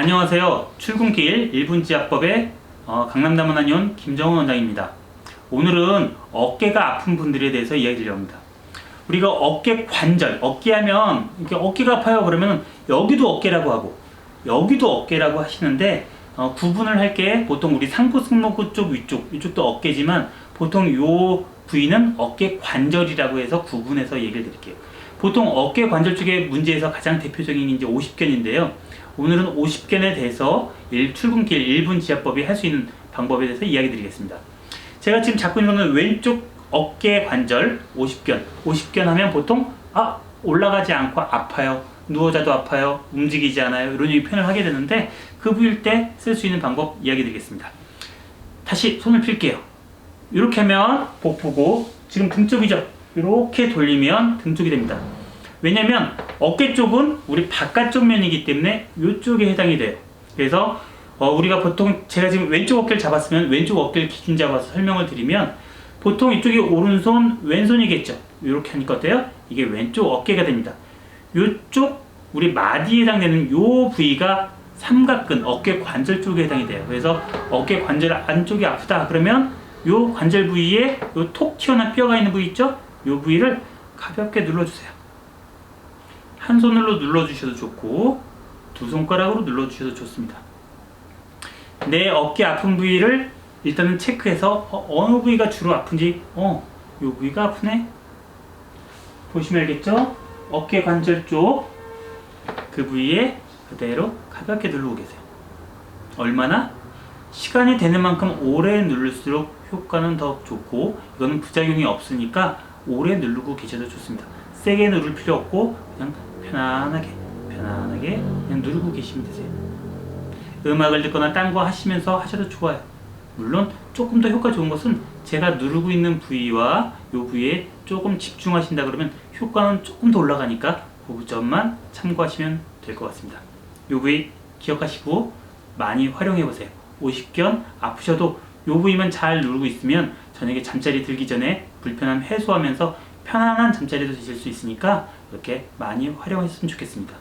안녕하세요. 출근길 1분 지압법의 어, 강남다문 한의원 김정은 원장입니다. 오늘은 어깨가 아픈 분들에 대해서 이야기 드리려 합니다. 우리가 어깨 관절, 어깨 하면 이렇게 어깨가 아파요 그러면 여기도 어깨라고 하고 여기도 어깨라고 하시는데 어, 구분을 할 게 보통 우리 상부 승모근 쪽 위쪽 이쪽도 어깨지만 보통 요 부위는 어깨 관절이라고 해서 구분해서 얘기를 드릴게요. 보통 어깨 관절 쪽의 문제에서 가장 대표적인 게 이제 50견인데요. 오늘은 50견에 대해서 일, 출근길 1분 지압법이 할 수 있는 방법에 대해서 이야기 드리겠습니다. 제가 지금 잡고 있는 거는 왼쪽 어깨 관절 50견. 50견 하면 보통 아 올라가지 않고 아파요. 누워 자도 아파요. 움직이지 않아요. 이런 표현을 하게 되는데 그 부위일 때 쓸 수 있는 방법 이야기 드리겠습니다. 다시 손을 필게요. 이렇게 하면 복부고 지금 등 쪽이죠. 이렇게 돌리면 등 쪽이 됩니다. 왜냐면 어깨 쪽은 우리 바깥쪽 면이기 때문에 이쪽에 해당이 돼요. 그래서 어, 우리가 보통 제가 지금 왼쪽 어깨를 잡았으면 왼쪽 어깨를 기준 잡아서 설명을 드리면 보통 이쪽이 오른손 왼손이겠죠. 이렇게 하니까 어때요? 이게 왼쪽 어깨가 됩니다. 이쪽 우리 마디에 해당되는 요 부위가 삼각근 어깨 관절 쪽에 해당이 돼요. 그래서 어깨 관절 안쪽이 아프다 그러면 요 관절 부위에 요 톡 튀어나온 뼈가 있는 부위 있죠? 요 부위를 가볍게 눌러주세요. 한 손으로 눌러주셔도 좋고 두 손가락으로 눌러주셔도 좋습니다. 내 어깨 아픈 부위를 일단은 체크해서 어, 느 부위가 주로 아픈지 어, 요 부위가 아프네. 보시면 알겠죠? 어깨 관절 쪽 그 부위에 그대로 가볍게 누르고 계세요. 얼마나? 시간이 되는 만큼 오래 누를수록 효과는 더 좋고 이거는 부작용이 없으니까 오래 누르고 계셔도 좋습니다. 세게 누를 필요 없고 그냥 편안하게 편안하게 그냥 누르고 계시면 되세요. 음악을 듣거나 딴 거 하시면서 하셔도 좋아요. 물론 조금 더 효과 좋은 것은 제가 누르고 있는 부위와 요 부위에 조금 집중하신다 그러면 효과는 조금 더 올라가니까 그 점만 참고하시면 될 것 같습니다. 요 부위 기억하시고 많이 활용해 보세요. 50견 아프셔도 요 부위만 잘 누르고 있으면 저녁에 잠자리 들기 전에 불편함 해소하면서 편안한 잠자리도 드실 수 있으니까 이렇게 많이 활용했으면 좋겠습니다.